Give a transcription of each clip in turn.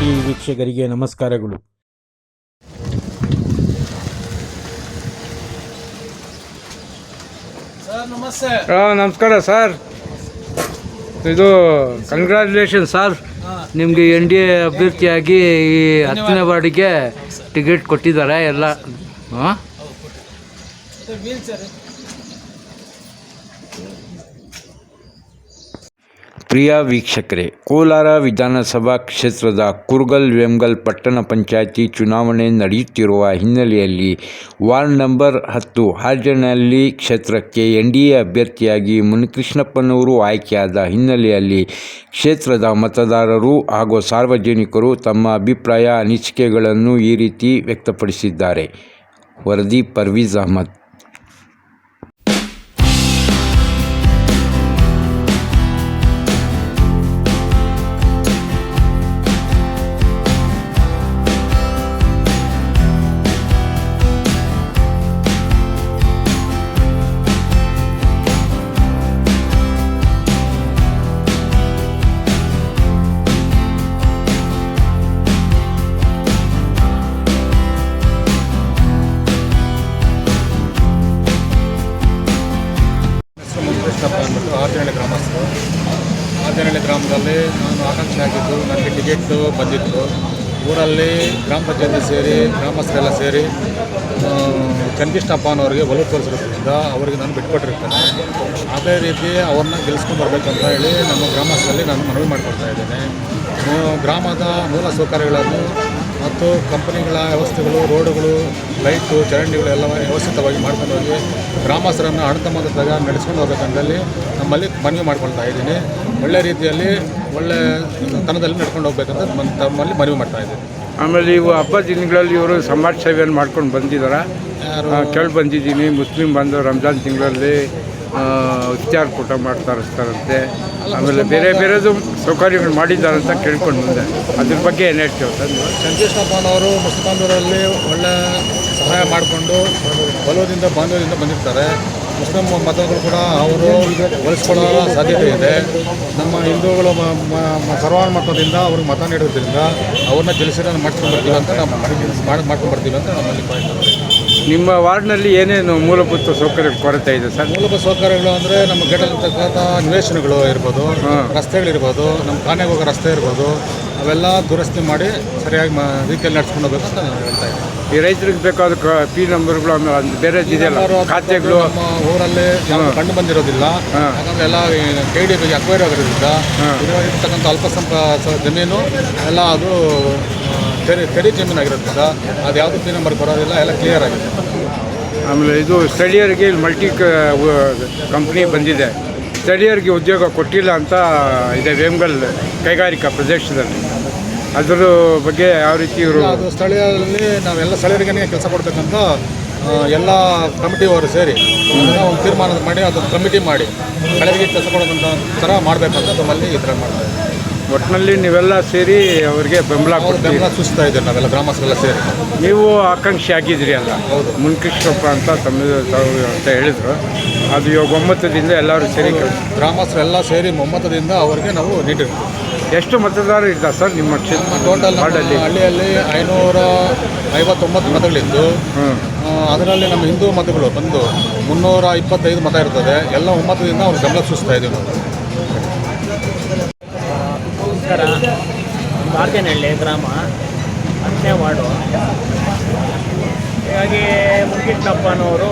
T ವೀಕ್ಷಕರಿಗೆ ನಮಸ್ಕಾರಗಳು. ಹಾಂ ನಮಸ್ಕಾರ ಸರ್. ಇದು ಕಂಗ್ರ್ಯಾಚುಲೇಷನ್ ಸರ್. ನಿಮಗೆ ಎನ್ ಡಿ ಎ ಅಭ್ಯರ್ಥಿಯಾಗಿ ಈ ಹತ್ತನೇ ವಾರ್ಡಿಗೆ ಟಿಕೆಟ್ ಕೊಟ್ಟಿದ್ದಾರೆ ಎಲ್ಲ. ಹಾಂ? ಪ್ರಿಯ ವೀಕ್ಷಕರೇ, ಕೋಲಾರ ವಿಧಾನಸಭಾ ಕ್ಷೇತ್ರದ ಕುರ್ಗಲ್ ವೇಮ್ಗಲ್ ಪಟ್ಟಣ ಪಂಚಾಯಿತಿ ಚುನಾವಣೆ ನಡೆಯುತ್ತಿರುವ ಹಿನ್ನೆಲೆಯಲ್ಲಿ ವಾರ್ಡ್ ನಂಬರ್ ಹತ್ತು ಹಾಜನಹಳ್ಳಿ ಕ್ಷೇತ್ರಕ್ಕೆ ಎನ್ ಡಿ ಎ ಅಭ್ಯರ್ಥಿಯಾಗಿ ಮುನಿಕೃಷ್ಣಪ್ಪನವರು ಆಯ್ಕೆಯಾದ ಹಿನ್ನೆಲೆಯಲ್ಲಿ ಕ್ಷೇತ್ರದ ಮತದಾರರು ಹಾಗೂ ಸಾರ್ವಜನಿಕರು ತಮ್ಮ ಅಭಿಪ್ರಾಯ ಅನಿಸಿಕೆಗಳನ್ನು ಈ ರೀತಿ ವ್ಯಕ್ತಪಡಿಸಿದ್ದಾರೆ. ವರದಿ ಪರ್ವೀಜ್ ಅಹಮದ್. ಗ್ರಾಮದಲ್ಲಿ ನಾನು ಆಕಾಂಕ್ಷಿ ಆಗಿದ್ದು, ನನಗೆ ಟಿಕೆಟ್ ಬಂದಿತ್ತು. ಊರಲ್ಲಿ ಗ್ರಾಮ ಪಂಚಾಯತಿ ಸೇರಿ, ಗ್ರಾಮಸ್ಥರೆಲ್ಲ ಸೇರಿ ಚಂದಿಷ್ಟಪ್ಪ ಅನ್ನೋರಿಗೆ ಒಲವು ತೋರಿಸಿರೋದ್ರಿಂದ ಅವರಿಗೆ ನಾನು ಬಿಟ್ಕೊಟ್ಟಿರ್ತೇನೆ. ಅದೇ ರೀತಿ ಅವ್ರನ್ನ ಗೆಲ್ಲಿಸ್ಕೊಂಡು ಅಂತ ಹೇಳಿ ನಮ್ಮ ಗ್ರಾಮಸ್ಥರಲ್ಲಿ ನಾನು ಮನವಿ ಮಾಡ್ಕೊಳ್ತಾ ಇದ್ದೇನೆ. ಗ್ರಾಮದ ಮೂಲ ಸೌಕರ್ಯಗಳನ್ನು ಮತ್ತು ಕಂಪನಿಗಳ ವ್ಯವಸ್ಥೆಗಳು ರೋಡುಗಳು ಲೈಟು ಚರಂಡಿಗಳು ಎಲ್ಲ ವ್ಯವಸ್ಥಿತವಾಗಿ ಮಾಡ್ಕೊಂಡು ಹೋಗಿ ಗ್ರಾಮಸ್ಥರನ್ನು ಅಣತಮ್ಮದಾಗ ನಡೆಸ್ಕೊಂಡು ಹೋಗ್ಬೇಕಂದಲ್ಲಿ ನಮ್ಮಲ್ಲಿ ಮನವಿ ಮಾಡ್ಕೊಳ್ತಾ ಇದ್ದೀನಿ. ಒಳ್ಳೆ ರೀತಿಯಲ್ಲಿ ಒಳ್ಳೆ ತನದಲ್ಲಿ ನಡ್ಕೊಂಡು ಹೋಗ್ಬೇಕಂತ ತಮ್ಮಲ್ಲಿ ಮನವಿ ಮಾಡ್ತಾ ಇದ್ದೀನಿ. ಆಮೇಲೆ ಇವು ಹಬ್ಬ ದಿನಗಳಲ್ಲಿ ಇವರು ಸಮಾಜ ಸೇವೆಯನ್ನು ಮಾಡ್ಕೊಂಡು ಬಂದಿದ್ದಾರೆ ಕೇಳಿ ಬಂದಿದ್ದೀನಿ. ಮುಸ್ಲಿಂ ಬಂದು ರಂಜಾನ್ ತಿಂಗಳಲ್ಲಿ ಇಫ್ತಾರ್ ಕೂಟ ಮಾಡ್ತಾ ಇರ್ತಾರಂತೆ. ಆಮೇಲೆ ಬೇರೆ ಬೇರೆದು ಸೌಕರ್ಯಗಳು ಮಾಡಿದ್ದಾರೆ ಅಂತ ಕೇಳ್ಕೊಂಡು ಬಂದೆ. ಅದ್ರ ಬಗ್ಗೆ ಏನು ಹೇಳ್ತೀವಿ ಸರ್ ಅವರು ಮುಸ್ಲಿಮರಲ್ಲಿ ಒಳ್ಳೆ ಸಹಾಯ ಮಾಡಿಕೊಂಡು ಬಲದಿಂದ ಬಾಂಧವ್ಯದಿಂದ ಬಂದಿರ್ತಾರೆ. ಮುಸ್ಲಿಂ ಮತಗಳು ಕೂಡ ಅವರು ಬಳಸ್ಕೊಳ್ಳೋ ಸಾಧ್ಯತೆ ಇದೆ. ನಮ್ಮ ಹಿಂದೂಗಳು ಮ- ಮತದಿಂದ ಅವ್ರಿಗೆ ಮತ ನೀಡೋದ್ರಿಂದ ಅವ್ರನ್ನ ಗೆಲ್ಲಿಸಿರೋ ಮಾಡ್ಕೊಂಡು ಬರ್ತೀವಿ ಅಂತ ನಾವು ಮಾಡಿ, ಮಾಡ್ಕೊಂಡು ಬರ್ತೀವಿ ಅಂತ ನಮ್ಮಲ್ಲಿ ನಿಮ್ಮ ವಾರ್ಡ್ನಲ್ಲಿ ಏನೇನು ಮೂಲಭೂತ ಸೌಕರ್ಯ ಕೊರತೆ ಇದೆ ಸರ್ ಮೂಲಭೂತ ಸೌಕರ್ಯಗಳು ಅಂದರೆ ನಮ್ಮ ಘಟಕದ ನಿವೇಶನಗಳು ಇರ್ಬೋದು. ರಸ್ತೆಗಳಿರ್ಬೋದು ನಮ್ಮ ಕಾನೆಗೆ ಹೋಗೋ ರಸ್ತೆ ಇರ್ಬೋದು ಅವೆಲ್ಲ ದುರಸ್ತಿ ಮಾಡಿ ಸರಿಯಾಗಿ ರೀತಿಯಲ್ಲಿ ನಡ್ಸ್ಕೊಂಡು ಹೋಗ್ಬೇಕು ಅಂತ ನಾನು ಹೇಳ್ತಾ ಇದ್ದೀನಿ ಈ ರೈತರಿಗೆ ಬೇಕಾದ ಕ- ಪಿ ನಂಬರ್ಗಳು ಆಮೇಲೆ ಬೇರೆ ಇದೆಯಲ್ಲ ಖಾತೆಗಳು ನಮ್ಮ ಊರಲ್ಲಿ ಕಂಡು ಬಂದಿರೋದಿಲ್ಲ. ಯಾಕಂದ್ರೆ ಎಲ್ಲ ಕೆ ಡಿ ಅಕ್ವೈರ್ ಆಗಿರೋದ್ರಿಂದ ಹಾಂ. ಇರುವಾಗಿರ್ತಕ್ಕಂಥ ಅಲ್ಪ ಜಮೀನು ಎಲ್ಲ ಅದು ತೆರಿ ತೆರಿ ಜಮೀನು ಆಗಿರೋದ್ರಿಂದ ಅದು ಯಾವುದು ಪಿ ನಂಬರ್ ಬರೋದಿಲ್ಲ ಎಲ್ಲ ಕ್ಲಿಯರ್ ಆಗಿದೆ. ಆಮೇಲೆ ಇದು ಸ್ಥಳೀಯರಿಗೆ ಇಲ್ಲಿ ಮಲ್ಟಿ ಕಂಪ್ನಿ ಬಂದಿದೆ. ಸ್ಥಳೀಯರಿಗೆ ಉದ್ಯೋಗ ಕೊಟ್ಟಿಲ್ಲ ಅಂತ ಇದೆ ವೇಮ್ಗಲ್ ಕೈಗಾರಿಕಾ ಪ್ರದೇಶದಲ್ಲಿ. ಅದರ ಬಗ್ಗೆ ಯಾವ ರೀತಿ ಇವರು ಅದು ಸ್ಥಳೀಯರಲ್ಲಿ ನಾವೆಲ್ಲ ಸ್ಥಳೀಯರಿಗೆ ಕೆಲಸ ಕೊಡ್ಬೇಕಂತ ಎಲ್ಲ ಕಮಿಟಿಯವರು ಸೇರಿ ಅದನ್ನ ಒಂದು ತೀರ್ಮಾನ ಮಾಡಿ ಅದನ್ನು ಕಮಿಟಿ ಮಾಡಿ. ಸ್ಥಳೀಯರಿಗೆ ಕೆಲಸ ಕೊಡೋದಂತ ಥರ ಮಾಡಬೇಕಂತ ನಮ್ಮಲ್ಲಿ ಈ ಥರ ಮಾಡ್ತಾ ಇದ್ದೀವಿ ಒಟ್ಟಿನಲ್ಲಿ ನೀವೆಲ್ಲ ಸೇರಿ ಅವರಿಗೆ ಬೆಂಬಲ ಕೊಡ್ತೀವಿ ಬೆಂಬಲ ಸೂಚಿಸ್ತಾ ಇದ್ದೀವಿ ನಾವೆಲ್ಲ ಗ್ರಾಮಸ್ಥರೆಲ್ಲ ಸೇರಿ. ನೀವು ಆಕಾಂಕ್ಷಿ ಆಗಿದ್ರಿ ಅಲ್ಲ. ಹೌದು. ಮುನ್ಕೃಷ್ಣಪ್ಪ ಅಂತ ತಮ್ಮ ತಾವು ಅಂತ ಹೇಳಿದ್ರು. ಅದು ಇವಾಗ ಒಮ್ಮತದಿಂದ ಎಲ್ಲರೂ ಸೇರಿ ಗ್ರಾಮಸ್ಥರೆಲ್ಲ ಸೇರಿ ಒಮ್ಮತದಿಂದ ಅವರಿಗೆ ನಾವು ನೀಡಿರ್ತೀವಿ ಎಷ್ಟು ಮತದಾರರು ಇದ್ದ ಸರ್ ನಿಮ್ಮ ಟೋಟಲ್ ವಾರ್ಡಲ್ಲಿ? ಹಳ್ಳಿಯಲ್ಲಿ ಐನೂರ ಐವತ್ತೊಂಬತ್ತು ಮತಗಳಿದ್ದು ಅದರಲ್ಲಿ ನಮ್ಮ ಹಿಂದೂ ಮತಗಳು ಬಂದು ಮುನ್ನೂರ ಇಪ್ಪತ್ತೈದು ಮತ ಇರ್ತದೆ. ಎಲ್ಲ ಒಮ್ಮತದಿಂದ ಅವ್ರು ಬೆಂಬಲ ಸೂಚಿಸ್ತಾ ಇದ್ದೀವಿ ನಾವು. ನಮಸ್ಕಾರ. ಬಾರ್ಗೇನಹಳ್ಳಿ ಗ್ರಾಮ. ಹತ್ತನೇ ವಾರ್ಡು. ಹೀಗಾಗಿ ಮುನಿಕೃಷ್ಣಪ್ಪನವರು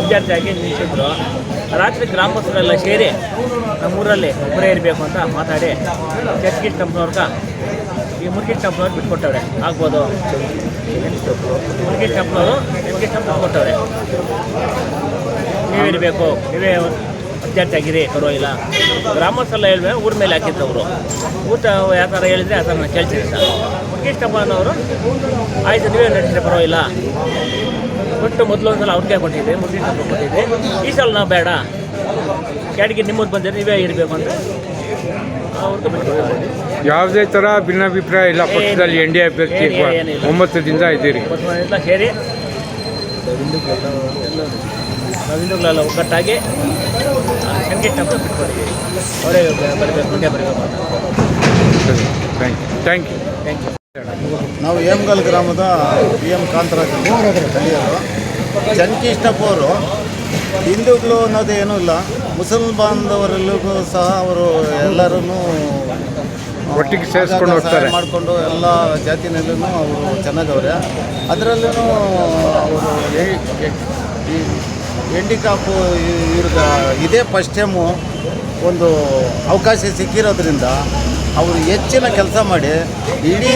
ಅಭ್ಯರ್ಥಿಯಾಗಿ ನಿಲ್ಲಿಸಿದ್ರು. ರಾತ್ರಿ ಗ್ರಾಮಸ್ಥರೆಲ್ಲ ಸೇರಿ ನಮ್ಮೂರಲ್ಲಿ ಒಬ್ಬರೇ ಇರಬೇಕು ಅಂತ ಮಾತಾಡಿ ಚರ್ಚಿಕೃಷ್ಣಪ್ಪನವ್ರಿಗೆ ಈ ಮುನಿಕೃಷ್ಣಪ್ಪನವ್ರು ಬಿಟ್ಕೊಟ್ಟವ್ರೆ. ಆಗ್ಬೋದು. ಮುನಿಕೃಷ್ಣಪ್ಪನವರು ಮುನಿಕೃಷ್ಣಪ್ಪ ಕೊಟ್ಟವ್ರೆ. ನೀವಿರಬೇಕು. ನೀವೇ ಅಭ್ಯರ್ಥಿ ಆಗಿರಿ ಪರವಾಗಿಲ್ಲ. ಗ್ರಾಮಸ್ಥಲ್ಲ ಹೇಳಿದ್ರೆ ಊರ ಮೇಲೆ ಹಾಕಿದ್ದವರು. ಊಟ ಯಾವ ಥರ ಹೇಳಿದರೆ ಆ ಥರ ನಾನು ಕೇಳ್ತೀನಿ ಸರ್ ಮುಖೇಶಪ್ಪನವರು ಆಯಿತು ನೀವೇ ನಡೆಸಿದ್ರೆ ಪರವಾಗಿಲ್ಲ. ಕೊಟ್ಟು ಮೊದಲು ಒಂದು ಸಲ ಅವ್ರಿಗೆ ಕೊಟ್ಟಿದ್ದೆ ಮುಖೇಶಪ್ಪ ಕೊಟ್ಟಿದ್ದೆ ಈ ಸಲ ನಾವು ಬೇಡ. ಕ್ಯಾಡಿಗೆ ನಿಮ್ಮದು ಬಂದರೆ ನೀವೇ ಇರಬೇಕು ಅಂತ ಅವ್ರಿಗೆ ಯಾವುದೇ ಥರ ಭಿನ್ನಾಭಿಪ್ರಾಯ ಇಲ್ಲ ಪಕ್ಷದಲ್ಲಿ ಎನ್ ಡಿ ಎ ಅಭ್ಯರ್ಥಿ ಒಂಬತ್ತು ಏನಿಲ್ಲ. ಒಮ್ಮತದಿಂದ ಇದ್ದೀರಿ. ಸೇರಿ. ನಾವಿಂದುಗಳೆಲ್ಲ ಒಗ್ಗಟ್ಟಾಗಿ ಸಂಗೀತ ಬಿಟ್ಕೊಟ್ಟಿದ್ದೀವಿ ಅವರೇ ಬರಬೇಕು ಮುಂದೆ ಬರಬೇಕು. ಅಂತ thank you thank you thank you ನಾವು ಹೇಮಗಲ್ ಗ್ರಾಮದ ಬಿ ಎಂ ಕಾಂತರಾಜ್ ಸ್ಥಳೀಯರು ಚನ್ಕಿಷ್ಟಪ್ಪ ಹಿಂದೂಗಳು ಅನ್ನೋದು ಏನೂ ಇಲ್ಲ. ಮುಸಲ್ಮಾನ್ ಬಾಂಧವರೆಲ್ಲರಿಗೂ ಸಹ ಅವರು ಎಲ್ಲರೂ ಒಟ್ಟಿಗೆ ಸೇರಿಸ್ಕೊಂಡು ಹೋಗ್ತಾರೆ. ಮಾಡಿಕೊಂಡು ಎಲ್ಲ ಜಾತಿನಲ್ಲೂ ಅವರು ಚೆನ್ನಾಗವ್ರೆ. ಅದರಲ್ಲೂ ಅವರು ಈ ಹೆಂಡಿಕಾಪು ಇವ್ರಿಗೆ ಇದೇ ಫಸ್ಟ್ ಟೈಮು ಒಂದು ಅವಕಾಶ ಸಿಕ್ಕಿರೋದ್ರಿಂದ ಅವರು ಹೆಚ್ಚಿನ ಕೆಲಸ ಮಾಡಿ ಇಡೀ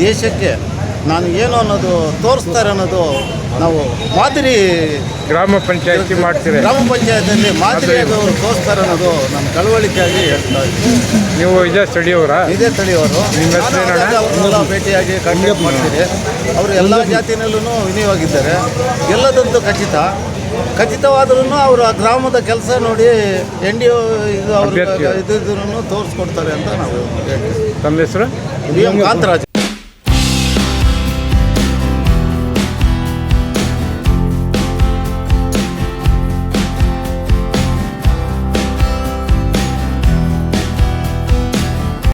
ದೇಶಕ್ಕೆ ನಾನು ಏನು ಅನ್ನೋದು ತೋರಿಸ್ತಾರೆ ಅನ್ನೋದು ನಾವು ಮಾದರಿ ಗ್ರಾಮ ಪಂಚಾಯತಿ ಮಾಡ್ತೀರಿ. ಗ್ರಾಮ ಪಂಚಾಯತಲ್ಲಿ ಮಾದರಿಯಾಗಿ ಅವರು ತೋರಿಸ್ತಾರೆ ಅನ್ನೋದು ನಮ್ಮ ಕಳವಳಿಕೆಯಾಗಿ ಹೇಳ್ತಾ ನೀವು ಇದೇ ಸ್ಥಳೀಯವರ? ಇದೇ ಸ್ಥಳೀಯವರು? ಅವ್ರನ್ನೆಲ್ಲ ಭೇಟಿಯಾಗಿ ಕಾಂಟ್ಯಾಕ್ಟ್ ಮಾಡ್ತೀರಿ ಅವರು ಎಲ್ಲ ಜಾತಿನಲ್ಲೂ ವಿನಿಯೋಗಿದ್ದಾರೆ ಎಲ್ಲದಂತೂ ಖಚಿತ. ಖಚಿತವಾದ್ರೂ ಅವರು ಆ ಗ್ರಾಮದ ಕೆಲಸ ನೋಡಿ ಎನ್ ಡಿ ಇದು ಅಭ್ಯರ್ಥಿ. ಅವ್ರ ಇದ್ರೂ ತೋರಿಸ್ಕೊಡ್ತಾರೆ ಅಂತ ನಾವು ಹೇಳ್ತೀವಿ. ತಮ್ಮ ಹೆಸರು? V M Kantharaj.